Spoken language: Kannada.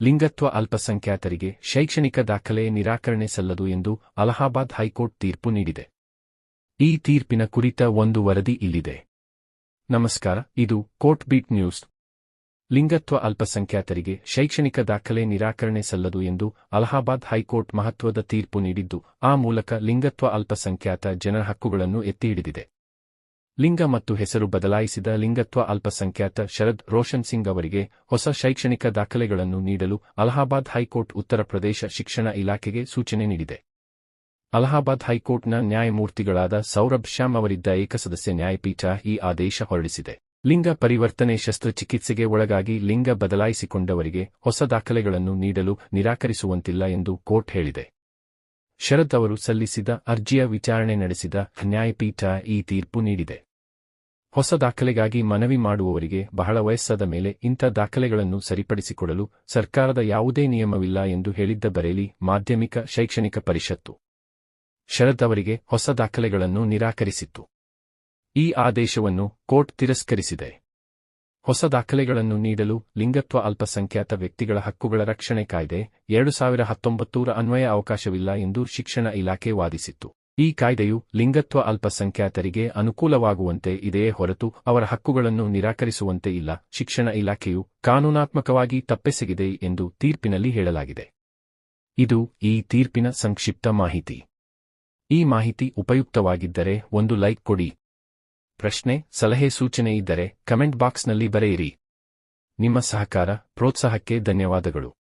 ಲಿಂಗತ್ವ ಅಲ್ಪಸಂಖ್ಯಾತರಿಗೆ ಶೈಕ್ಷಣಿಕ ದಾಖಲೆ ನಿರಾಕರಣೆ ಸಲ್ಲದು ಎಂದು ಅಲಹಾಬಾದ್ ಹೈಕೋರ್ಟ್ ತೀರ್ಪು ನೀಡಿದೆ. ಈ ತೀರ್ಪಿನ ಕುರಿತ ಒಂದು ವರದಿ ಇಲ್ಲಿದೆ. ನಮಸ್ಕಾರ, ಇದು ಕೋರ್ಟ್ ಬೀಟ್ ನ್ಯೂಸ್. ಲಿಂಗತ್ವ ಅಲ್ಪಸಂಖ್ಯಾತರಿಗೆ ಶೈಕ್ಷಣಿಕ ದಾಖಲೆ ನಿರಾಕರಣೆ ಸಲ್ಲದು ಎಂದು ಅಲಹಾಬಾದ್ ಹೈಕೋರ್ಟ್ ಮಹತ್ವದ ತೀರ್ಪು ನೀಡಿದ್ದು, ಆ ಮೂಲಕ ಲಿಂಗತ್ವ ಅಲ್ಪಸಂಖ್ಯಾತ ಜನರ ಹಕ್ಕುಗಳನ್ನು ಎತ್ತಿಹಿಡಿದಿದೆ ಲಿಂಗ ಮತ್ತು ಹೆಸರು ಬದಲಾಯಿಸಿದ ಲಿಂಗತ್ವ ಅಲ್ಪಸಂಖ್ಯಾತ ಶರದ್ ರೋಷನ್ ಸಿಂಗ್ ಅವರಿಗೆ ಹೊಸ ಶೈಕ್ಷಣಿಕ ದಾಖಲೆಗಳನ್ನು ನೀಡಲು ಅಲಹಾಬಾದ್ ಹೈಕೋರ್ಟ್ ಉತ್ತರ ಪ್ರದೇಶ ಶಿಕ್ಷಣ ಇಲಾಖೆಗೆ ಸೂಚನೆ ನೀಡಿದೆ. ಅಲಹಾಬಾದ್ ಹೈಕೋರ್ಟ್ನ ನ್ಯಾಯಮೂರ್ತಿಗಳಾದ ಸೌರಭ್ ಶ್ಯಾಮ್ ಅವರಿದ್ದ ಏಕಸದಸ್ಯ ನ್ಯಾಯಪೀಠ ಈ ಆದೇಶ ಹೊರಡಿಸಿದೆ. ಲಿಂಗ ಪರಿವರ್ತನೆ ಶಸ್ತ್ರಚಿಕಿತ್ಸೆಗೆ ಒಳಗಾಗಿ ಲಿಂಗ ಬದಲಾಯಿಸಿಕೊಂಡವರಿಗೆ ಹೊಸ ದಾಖಲೆಗಳನ್ನು ನೀಡಲು ನಿರಾಕರಿಸುವಂತಿಲ್ಲ ಎಂದು ಕೋರ್ಟ್ ಹೇಳಿದೆ. ಶರದ್ ಅವರು ಸಲ್ಲಿಸಿದ ಅರ್ಜಿಯ ವಿಚಾರಣೆ ನಡೆಸಿದ ನ್ಯಾಯಪೀಠ ಈ ತೀರ್ಪು ನೀಡಿದೆ. ಹೊಸ ದಾಖಲೆಗಾಗಿ ಮನವಿ ಮಾಡುವವರಿಗೆ ಬಹಳ ವಯಸ್ಸಾದ ಮೇಲೆ ಇಂಥ ದಾಖಲೆಗಳನ್ನು ಸರಿಪಡಿಸಿಕೊಡಲು ಸರ್ಕಾರದ ಯಾವುದೇ ನಿಯಮವಿಲ್ಲ ಎಂದು ಹೇಳಿದ್ದ ಬರೇಲಿ ಮಾಧ್ಯಮಿಕ ಶೈಕ್ಷಣಿಕ ಪರಿಷತ್ತು. ಶರದ್ ಅವರಿಗೆ ಹೊಸ ದಾಖಲೆಗಳನ್ನು ನಿರಾಕರಿಸಿತ್ತು. ಈ ಆದೇಶವನ್ನು ಕೋರ್ಟ್ ತಿರಸ್ಕರಿಸಿದೆ. ಹೊಸ ದಾಖಲೆಗಳನ್ನು ನೀಡಲು ಲಿಂಗತ್ವ ಅಲ್ಪಸಂಖ್ಯಾತ ವ್ಯಕ್ತಿಗಳ ಹಕ್ಕುಗಳ ರಕ್ಷಣೆ ಕಾಯ್ದೆ ಎರಡು ಸಾವಿರ ಅನ್ವಯ ಅವಕಾಶವಿಲ್ಲ ಎಂದು ಶಿಕ್ಷಣ ಇಲಾಖೆ ವಾದಿಸಿತ್ತು. ಈ ಕಾಯ್ದೆಯು ಲಿಂಗತ್ವ ಅಲ್ಪಸಂಖ್ಯಾತರಿಗೆ ಅನುಕೂಲವಾಗುವಂತೆ ಇದೆಯೇ ಹೊರತು ಅವರ ಹಕ್ಕುಗಳನ್ನು ನಿರಾಕರಿಸುವಂತೆ ಇಲ್ಲ. ಶಿಕ್ಷಣ ಇಲಾಖೆಯು ಕಾನೂನಾತ್ಮಕವಾಗಿ ತಪ್ಪೆಸಗಿದೆ ಎಂದು ತೀರ್ಪಿನಲ್ಲಿ ಹೇಳಲಾಗಿದೆ. ಇದು ಈ ತೀರ್ಪಿನ ಸಂಕ್ಷಿಪ್ತ ಮಾಹಿತಿ. ಈ ಮಾಹಿತಿ ಉಪಯುಕ್ತವಾಗಿದ್ದರೆ ಒಂದು ಲೈಕ್ ಕೊಡಿ. ಪ್ರಶ್ನೆ, ಸಲಹೆ ಸೂಚನೆ ಇದ್ದರೆ ಕಮೆಂಟ್ ಬಾಕ್ಸ್ನಲ್ಲಿ ಬರೆಯಿರಿ. ನಿಮ್ಮ ಸಹಕಾರ, ಪ್ರೋತ್ಸಾಹಕ್ಕೆ ಧನ್ಯವಾದಗಳು.